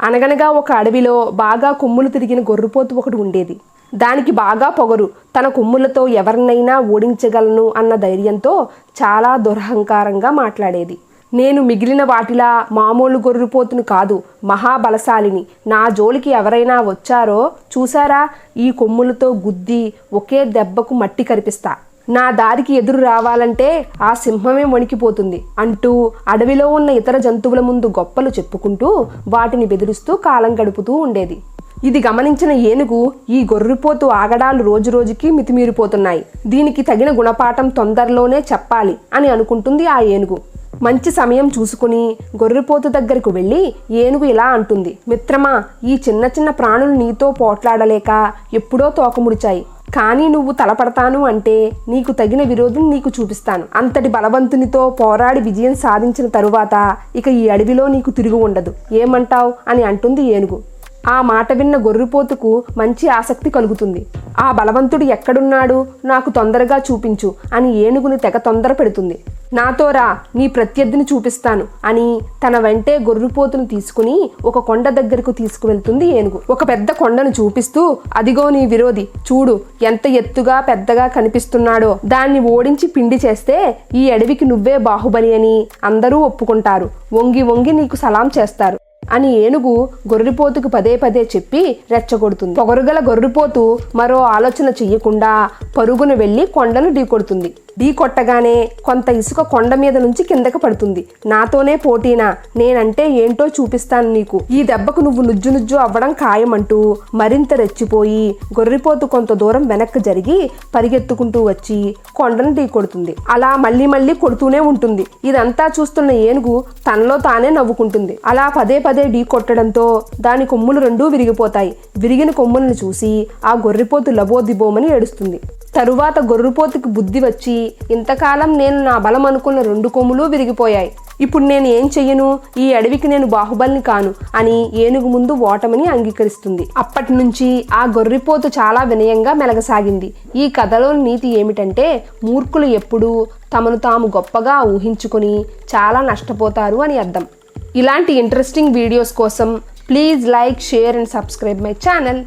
అనగనగా ఒక అడవిలో బాగా కొమ్ములు తిరిగిన గొర్రెపోతు ఒకటి ఉండేది. దానికి బాగా పొగరు. తన కొమ్ములతో ఎవరినైనా ఓడించగలను అన్న ధైర్యంతో చాలా దురహంకారంగా మాట్లాడేది. నేను మిగిలిన వాటిలా మామూలు గొర్రెపోతును కాదు మహాబలశాలిని. నా జోలికి ఎవరైనా వచ్చారో చూసారా ఈ కొమ్ములతో గుద్ది ఒకే దెబ్బకు మట్టి కరిపిస్తా. నా దారికి ఎదురు రావాలంటే ఆ సింహమే వణికిపోతుంది అంటూ అడవిలో ఉన్న ఇతర జంతువుల ముందు గొప్పలు చెప్పుకుంటూ వాటిని బెదిరిస్తూ కాలం గడుపుతూ ఉండేది. ఇది గమనించిన ఏనుగు ఈ గొర్రెపోతు ఆగడాలు రోజురోజుకి మితిమీరిపోతున్నాయి. దీనికి తగిన గుణపాఠం తొందరలోనే చెప్పాలి అని అనుకుంటుంది ఆ ఏనుగు. మంచి సమయం చూసుకుని గొర్రెపోతు దగ్గరకు వెళ్ళి ఏనుగు ఇలా అంటుంది. మిత్రమా ఈ చిన్న చిన్న ప్రాణులు నీతో పోట్లాడలేక ఎప్పుడో తోకముడిచాయి. కానీ నువ్వు తలపడతాను అంటే నీకు తగిన విరోధం నీకు చూపిస్తాను. అంతటి బలవంతునితో పోరాడి విజయం సాధించిన తరువాత ఇక ఈ అడవిలో నీకు తిరుగు ఉండదు. ఏమంటావు? అని అంటుంది ఏనుగు. ఆ మాట విన్న గొర్రెపోతుకు మంచి ఆసక్తి కలుగుతుంది. ఆ బలవంతుడు ఎక్కడున్నాడు? నాకు తొందరగా చూపించు అని ఏనుగుని తెగ తొందర పెడుతుంది. నాతో రా నీ ప్రత్యర్థిని చూపిస్తాను అని తన వెంటే గొర్రెపోతును తీసుకుని ఒక కొండ దగ్గరకు తీసుకువెళ్తుంది ఏనుగు. ఒక పెద్ద కొండను చూపిస్తూ అదిగో నీ విరోధి చూడు ఎంత ఎత్తుగా పెద్దగా కనిపిస్తున్నాడో. దాన్ని ఓడించి పిండి చేస్తే ఈ అడవికి నువ్వే బాహుబలి అని అందరూ ఒప్పుకుంటారు. వంగి వంగి నీకు సలాం చేస్తారు. అని ఏనుగు గొర్రెపోతుకు పదే పదే చెప్పి రెచ్చగొడుతుంది. పొగరుగల గొర్రెపోతు మరో ఆలోచన చెయ్యకుండా పరుగున వెళ్ళి కొండను ఢీకొడుతుంది. ఢీ కొట్టగానే కొంత ఇసుక కొండ మీద నుంచి కిందకి పడుతుంది. నాతోనే పోటీనా? నేనంటే ఏంటో చూపిస్తాను నీకు. ఈ దెబ్బకు నువ్వు నుజ్జు నుజ్జు అవ్వడం ఖాయమంటూ మరింత రెచ్చిపోయి గొర్రెపోతు కొంత దూరం వెనక్కి జరిగి పరిగెత్తుకుంటూ వచ్చి కొండను ఢీ కొడుతుంది. అలా మళ్ళీ మళ్ళీ కొడుతూనే ఉంటుంది. ఇదంతా చూస్తున్న ఏనుగు తనలో తానే నవ్వుకుంటుంది. అలా పదే పదే ఢీ కొట్టడంతో దాని కొమ్ములు రెండూ విరిగిపోతాయి. విరిగిన కొమ్ములను చూసి ఆ గొర్రెపోతు లబోదిబోమని ఏడుస్తుంది. తరువాత గొర్రెపోతుకి బుద్ధి వచ్చి ఇంతకాలం నేను నా బలం అనుకున్న రెండు కొమ్ములు విరిగిపోయాయి. ఇప్పుడు నేను ఏం చెయ్యను? ఈ అడవికి నేను బాహుబలిని కాను అని ఏనుగు ముందు ఓటమిని అంగీకరిస్తుంది. అప్పటి నుంచి ఆ గొర్రెపోతు చాలా వినయంగా మెలగసాగింది. ఈ కథలోని నీతి ఏమిటంటే మూర్ఖులు ఎప్పుడూ తమను తాము గొప్పగా ఊహించుకొని చాలా నష్టపోతారు అని అర్థం. ఇలాంటి ఇంట్రెస్టింగ్ వీడియోస్ కోసం please like share and subscribe my channel